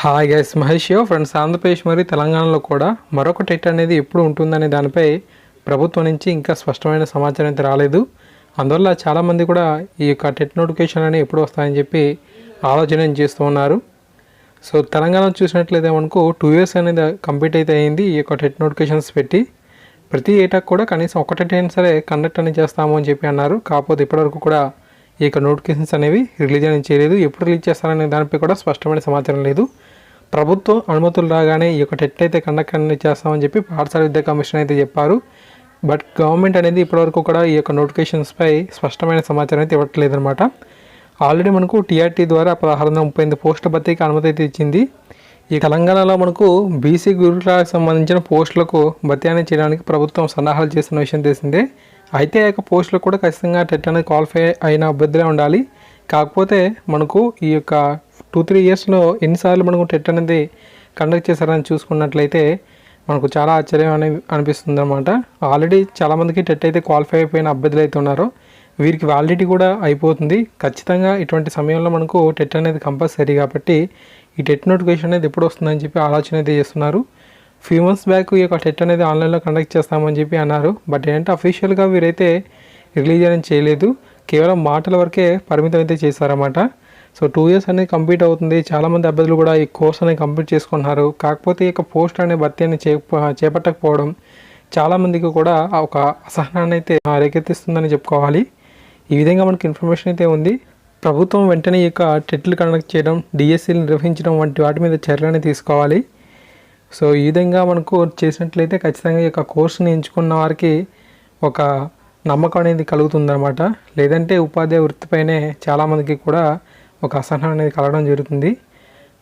Hi guys Mahesh యో friends Andhra Pradesh మరియు తెలంగాణలో కూడా మరొక టెట్ అనేది ఎప్పుడు ఉంటుందనే దానిపై ప్రభుత్వం నుంచి ఇంకా స్పష్టమైన సమాచారం అయితే రాలేదు. అందువల్ల చాలామంది కూడా ఈ యొక్క టెట్ నోటిఫికేషన్ అనేది ఎప్పుడు వస్తాయని చెప్పి ఆలోచన చేస్తూ ఉన్నారు. సో తెలంగాణ చూసినట్లయితే మనకు టూ ఇయర్స్ అనేది కంప్లీట్ అయితే అయింది ఈ యొక్క టెట్ నోటిఫికేషన్స్ పెట్టి. ప్రతి ఏటా కూడా కనీసం ఒకటి అయినా సరే కండక్ట్ అనేది చేస్తాము అని చెప్పి అన్నారు. కాకపోతే ఇప్పటివరకు కూడా ఈ యొక్క నోటిఫికేషన్స్ అనేవి రిలీజ్ అనేది చేయలేదు. ఎప్పుడు రిలీజ్ చేస్తారనే దానిపై కూడా స్పష్టమైన సమాచారం లేదు. ప్రభుత్వం అనుమతులు రాగానే ఈ యొక్క టెట్ అయితే కండక్ట్ అనేది చేస్తామని చెప్పి పాఠశాల విద్యా కమిషన్ అయితే చెప్పారు. బట్ గవర్నమెంట్ అనేది ఇప్పటివరకు కూడా ఈ యొక్క నోటిఫికేషన్స్పై స్పష్టమైన సమాచారం అయితే ఇవ్వట్లేదు అనమాట ఆల్రెడీ మనకు టీఆర్టీ ద్వారా పదహారు వందల ముప్పై ఎనిమిది పోస్టుల భర్తీకి అనుమతి అయితే ఇచ్చింది. ఈ తెలంగాణలో మనకు బీసీ గురుకులకు సంబంధించిన పోస్టులకు భర్తీ అనేది చేయడానికి ప్రభుత్వం సన్నాహాలు చేస్తున్న విషయం తెలిసిందే. అయితే ఆ యొక్క పోస్టులకు కూడా ఖచ్చితంగా టెట్ అనేది క్వాలిఫై అయిన అభ్యర్థులే ఉండాలి. కాకపోతే మనకు ఈ యొక్క టూ త్రీ ఇయర్స్లో ఎన్నిసార్లు మనకు టెట్ అనేది కండక్ట్ చేశారని చూసుకున్నట్లయితే మనకు చాలా ఆశ్చర్యం అని అనిపిస్తుంది అనమాట ఆల్రెడీ చాలామందికి టెట్ అయితే క్వాలిఫై అయిపోయిన అభ్యర్థులు అయితే ఉన్నారు. వీరికి వ్యాలిడిటీ కూడా అయిపోతుంది. ఖచ్చితంగా ఇటువంటి సమయంలో మనకు టెట్ అనేది కంపల్సరీ కాబట్టి ఈ టెట్ నోటిఫికేషన్ అనేది ఎప్పుడు వస్తుందని చెప్పి ఆలోచన అయితే చేస్తున్నారు. ఫ్యూ మంత్స్ బ్యాక్ ఈ యొక్క టెట్ అనేది ఆన్లైన్లో కండక్ట్ చేస్తామని చెప్పి అన్నారు. బట్ ఏంటంటే అఫీషియల్గా వీరైతే రిలీజ్ అనేది చేయలేదు. కేవలం మాటల వరకే పరిమితం అయితే చేశారన్నమాట. సో టూ ఇయర్స్ అనేది కంప్లీట్ అవుతుంది. చాలామంది అభ్యర్థులు కూడా ఈ కోర్స్ అనేది కంప్లీట్ చేసుకుంటున్నారు. కాకపోతే ఈ యొక్క పోస్ట్ అనే భర్తీ అనేది చే చేపట్టకపోవడం చాలామందికి కూడా ఒక అసహనాన్ని అయితే రేకెత్తిస్తుందని చెప్పుకోవాలి. ఈ విధంగా మనకి ఇన్ఫర్మేషన్ అయితే ఉంది. ప్రభుత్వం వెంటనే ఈ యొక్క టెట్లు కండక్ట్ చేయడం డిఎస్సీలు నిర్వహించడం వంటి వాటి మీద చర్యలని తీసుకోవాలి. సో ఈ విధంగా మనకు చేసినట్లయితే ఖచ్చితంగా ఈ యొక్క కోర్సుని ఎంచుకున్న వారికి ఒక నమ్మకం అనేది కలుగుతుందన్నమాట. లేదంటే ఉపాధ్యాయ వృత్తిపైనే చాలామందికి కూడా ఒక అసహనం అనేది కలగడం జరుగుతుంది.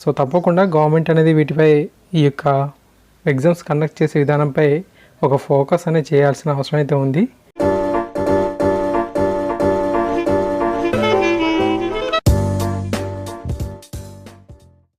సో తప్పకుండా గవర్నమెంట్ అనేది వీటిపై ఈ యొక్క ఎగ్జామ్స్ కండక్ట్ చేసే విధానంపై ఒక ఫోకస్ అనేది చేయాల్సిన అవసరం అయితే ఉంది.